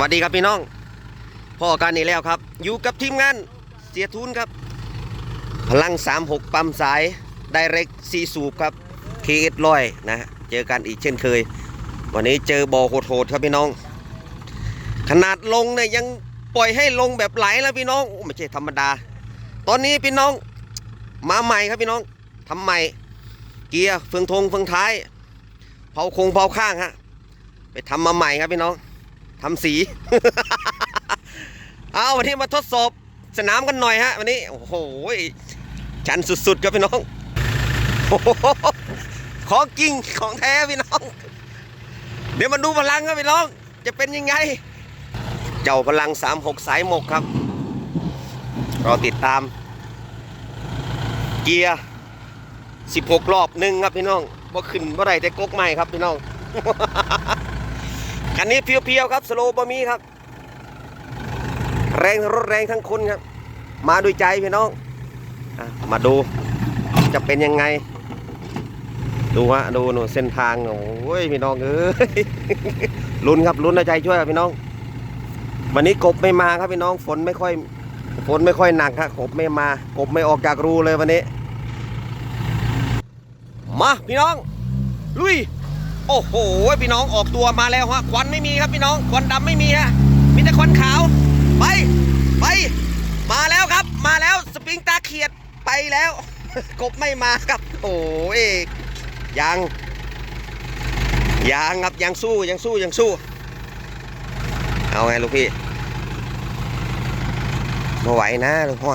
วัสดีครับพี่น้องพ่อกันนี่แล้วครับ อยู่กับทีมงานเสียทุนครับ พลัง 36 ปั๊มสายไดเรกซีสูบครับเคเอลอยนะ เจอกันอีกเช่นเคย วันนี้เจอบอโหดๆครับพี่น้อง ขนาดลงเนี่ยยังปล่อยให้ลงแบบไหลแล้วพี่น้องไม่ใช่ธรรมดา ตอนนี้พี่น้องมาใหม่ครับพี่น้องทำใหม่ เกียร์เฟืองทงเฟืองท้าย เผาคงเผาข้างฮะไปทำมาใหม่ครับพี่น้อง ทำสี เอาวันนี้มาทดสอบสนามกันหน่อยฮะ วันนี้ โอ้โหชันสุดๆครับพี่น้องอของจริงของแท้พี่น้อง เดี๋ยวมาดูพลังครับพี่น้อง จะเป็นยังไง เจ้าพลัง 36 สายหมกครับ รอติดตาม เกียร์ 16 รอบหนึ่งครับพี่น้องบ่ขึ้นบ่ได้แต่กกใหม่ครับพี่น้อง คันนี้เพียวๆครับสโลบะมีครับ แรงรถแรงทั้งคนครับ มาด้วยใจพี่น้องอมาดูจะเป็นยังไง ดูฮะดูหนูเส้นทางโอ้ยพี่น้องเอ้ยลุ้นครับลุ้นเอาใจช่วยครับพี่น้อง วันนี้กบไม่มาครับพี่น้องฝนไม่ค่อยฝนไม่ค่อยหนักครับกบไม่มากบไม่ออกจากรูเลยวันนี้ มาพี่น้อง ลุย โอ้โหพี่น้องออกตัวมาแล้วฮะควันไม่มีครับพี่น้องควันดำไม่มีฮะมีแต่ควันขาว ไปไป มาแล้วครับ มาแล้วสปริงตาเขียดไปแล้ว กบไม่มาครับ โอ้ยยังยังครับยังสู้ยังสู้ยังสู้ เอาไงลูกพี่ไม่ไหวนะลูกพ่อ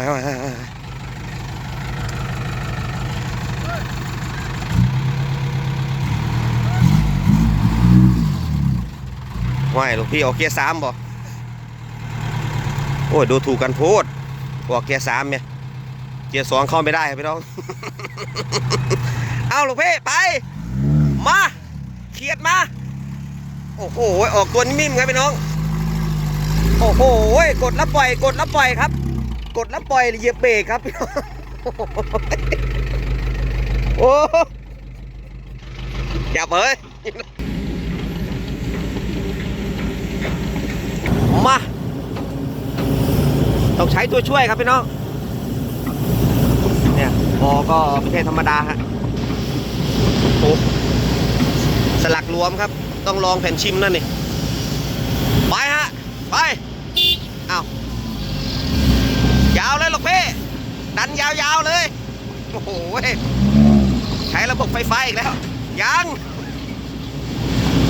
ไหวลูกพี่ออกเกียร์สามบ่โอ้ยดูถูกกันโพดออกเกียร์สามเนี่ยเกียร์สองเข้าไม่ได้ครับพี่น้อง เอาลูกพี่ไป มาเขียดมา โอ้โหออกตัวนิ่มๆครับพี่น้อง โอ้โหกดแล้วปล่อย กดแล้วปล่อยครับ กดแล้วปล่อยเหยียบเบรกครับพี่น้องโอ้อย่าเผย มาต้องใช้ตัวช่วยครับพี่น้อง เนี่ยบอก็ไม่ใช่ธรรมดาฮะโอ้สลักรวมครับ ต้องลองแผ่นชิมนั่นนี่ไปฮะ ไปเอายาวเลยลูกพี่ดันยาวๆเลย โอ้โหใช้ระบบไฟฟ้าอีกแล้ว ยัง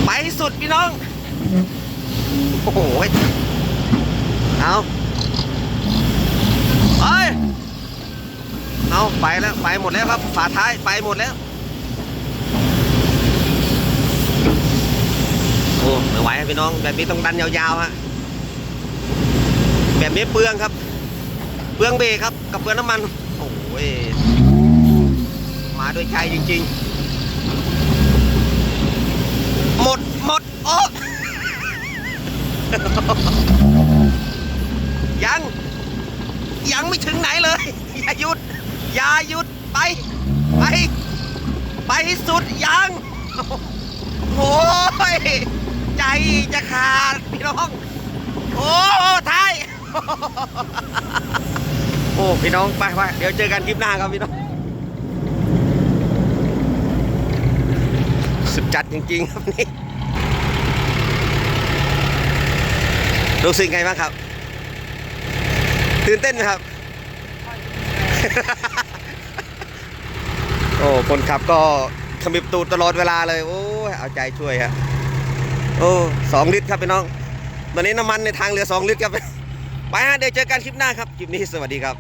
ไปสุดพี่น้อง โอ้โหเว้ยเอาไปเอาไปแล้ว ไปหมดแล้วครับ ฝาท้ายไปหมดแล้ว โอ้ไม่ไหวพี่น้อง แบบนี้ต้องดันยาวๆฮะ แบบนี้เปลืองครับ เปลืองเบรกครับ กับเปลืองน้ำมัน โอ้ย มาด้วยใจจริง ๆ หมด หมด โอ้ ยัง ยังไม่ถึงไหนเลย อย่าหยุด อย่าหยุดไป ไป ไปให้สุดยังโอ้ยใจจะขาดพี่น้อง โอ้ท้ายโอ้พี่น้องไปไปเดี๋ยวเจอกันคลิปหน้าครับพี่น้อง สุดจัดจริงๆครับนี่ รู้สึกไงบ้างครับ ตื่นเต้นไหมครับ โอ้คนขับก็ขมิบตูดตลอดเวลาเลย โอ้เอาใจช่วยฮะโอ้สองลิตรครับพี่น้อง ตอนนี้น้ำมันในทางเหลือสองลิตรครับ ไปฮะเดี๋ยวเจอกันคลิปหน้าครับ คลิปนี้สวัสดีครับ